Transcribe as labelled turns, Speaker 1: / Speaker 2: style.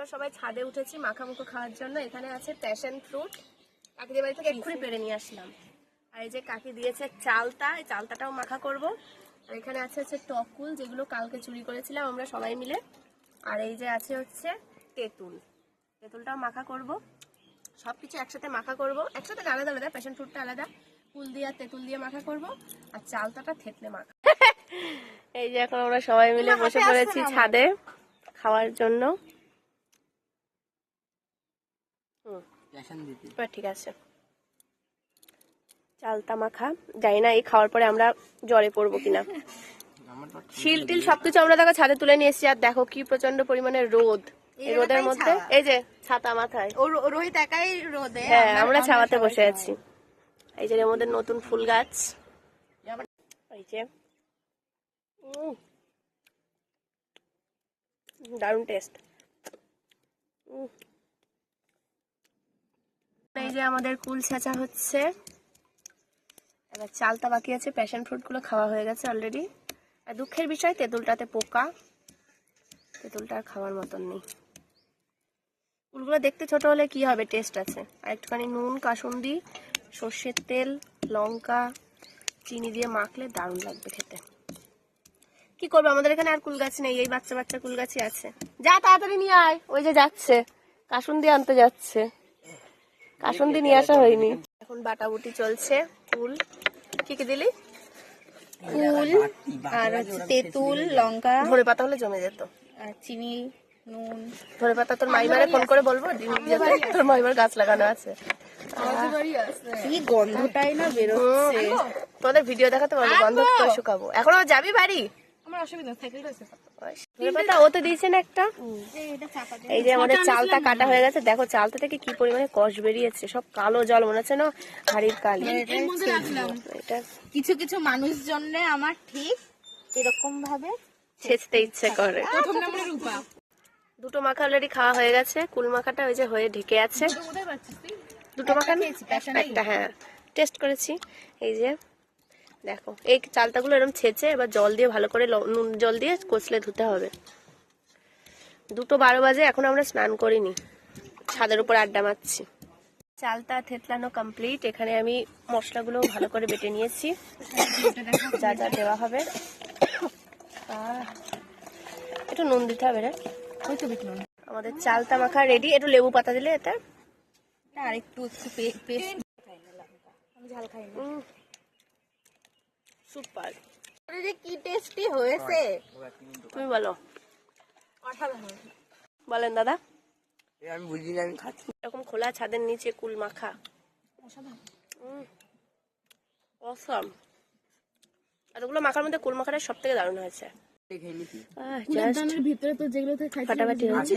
Speaker 1: আমরা সবাই ছাদে উঠেছি মাখামুখো খাওয়ার জন্য। এখানে আছে প্যাশন ফ্রুট কাকিদের বাড়ি থেকে এক্ষুনি পেরে নিয়ে আসলাম। আর এই যে কাকি দিয়েছে চালতা এই চালতাটাও মাখা করব। আর এখানে আছে হচ্ছে টকুল যেগুলো কালকে চুরি করেছিলাম আমরা সবাই মিলে। আর এই যে আছে হচ্ছে তেঁতুল। তেঁতুলটাও মাখা করব। সব কিছু একসাথে মাখা করব। একসাথে আলাদা আলাদা। প্যাশন ফ্রুটটা আলাদা। ফুল দিয়ে আর তেঁতুল দিয়ে মাখা করব। আর চালতাটা থেতলে মাখা। এই যে এখন আমরা সবাই মিলে বসে পড়েছি ছাদে খাওয়ার জন্য। ঠিক আছে। চালতা মাখা জানি না এই খাওয়ার পরে আমরা জ্বরে পড়ব কিনা। শিল টিল সবকিছু আমরা দেখো ছাদে তুলে নিয়ে এসেছি আর দেখো কি প্রচণ্ড পরিমাণে রোদ। এই রোদের মধ্যে এই যে ছাতা মাথায়।
Speaker 2: ও রোহিত একাই রোদে
Speaker 1: হ্যাঁ আমরা ছাওয়াতে বসে আছি। এই যে এর মধ্যে নতুন ফুল গাছ। এই যে উম। দারুণ টেস্ট যে আমাদের কুল ছেঁচা হচ্ছে। এবার চালটা বাকি আছে প্যাশন ফ্রুটগুলো খাওয়া হয়ে গেছে অলরেডি আর দুঃখের বিষয়, তেঁতুলটাতে পোকা। তেঁতুলটা আর খাওয়ার মতন নেই। কুলগুলো দেখতে ছোট হলে কি হবে? টেস্ট আছে। আর একটুখানি নুন, কাসুন্দি, সর্ষের তেল, লঙ্কা, চিনি দিয়ে মাখলে দারুণ লাগবে খেতে। কি করবে? আমাদের এখানে আর কুল গাছ নেই। এই বাচ্চা বাচ্চা কুল গাছই আছে। যা তাড়াতাড়ি নিয়ে আয়। ওই যে যাচ্ছে। কাসুন্দি আনতে যাচ্ছে। কাসুন্দি নিয়ে আসা হয়নি। এখন বাটাবুটি চলছে কুল কি কি দিলি?
Speaker 2: কুল আর হচ্ছে তেঁতুল লঙ্কা।
Speaker 1: ধরে পাতা হলে জমে যেত।
Speaker 2: আর চিনি নুন।
Speaker 1: ধরে পাতা তোর মাইমারে ফোন করে বলব তোর মাইমার গাছ লাগানো আছে।
Speaker 2: কি গন্ধটাই না বেরোচ্ছে।
Speaker 1: তোদের ভিডিও দেখাতে পারব গন্ধ শুকাবো। এখনও যাবি বাড়ি?
Speaker 2: আমার অসুবিধা সাইকেল আছে
Speaker 1: পাতা ও তো দিয়েছেন একটা? এই যে আমাদের চালটা কাটা হয়ে গেছে। দেখো চালটা থেকে কি পরিমাণে কষ বেরিয়েছে। সব কালো জল মনে হচ্ছে না হাড়ির কালি। এটা
Speaker 2: কিছু কিছু মানুষ জন্য আমার ঠিক এরকম ভাবে
Speaker 1: ছেঁচতে ইচ্ছে করে।
Speaker 2: রূপা।
Speaker 1: দুটো মাখা অলরেডি খাওয়া হয়ে গেছে। কুল মাখাটা ওই যে হয়ে ঢেকে আছে। দুটো মাখা একটা হ্যাঁ টেস্ট করেছি। এই যে দেখো এই চালতাগুলো এরকম ছেঁচে এবার জল দিয়ে ভালো করে নুন জল দিয়ে কচলে ধুতে হবে। দুটো বারো বাজে এখন আমরা স্নান করিনি। ছাদের উপর আড্ডা মারছি। চালটা থেতলানো কমপ্লিট এখানে আমি মশলাগুলো ভালো করে বেটে নিয়েছি। যা যা দেওয়া হবে। একটু নুন দিতে হবে রে।
Speaker 2: ওই তো বিটনুন
Speaker 1: আমাদের চালতা মাখা রেডি একটু লেবু পাতা দিলে এটা
Speaker 2: আর একটু একটু পেস্ট আমি ঝাল খাই
Speaker 1: সুপার।
Speaker 2: যে কি টেস্টি হয়েছে?
Speaker 1: তুমি বলো।
Speaker 2: অসাধারণ
Speaker 1: বলেন দাদা।
Speaker 3: আমি বুঝি না আমি খাচ্ছি।
Speaker 1: এরকম খোলা ছাদের নিচে কুল মাখা। অসম এতগুলো মাখার মধ্যে কুল মাখাটা সব থেকে দারুণ হয়েছে।
Speaker 2: ভিতরে তো যেগুলো
Speaker 1: ফাটাফাটি হয়েছে।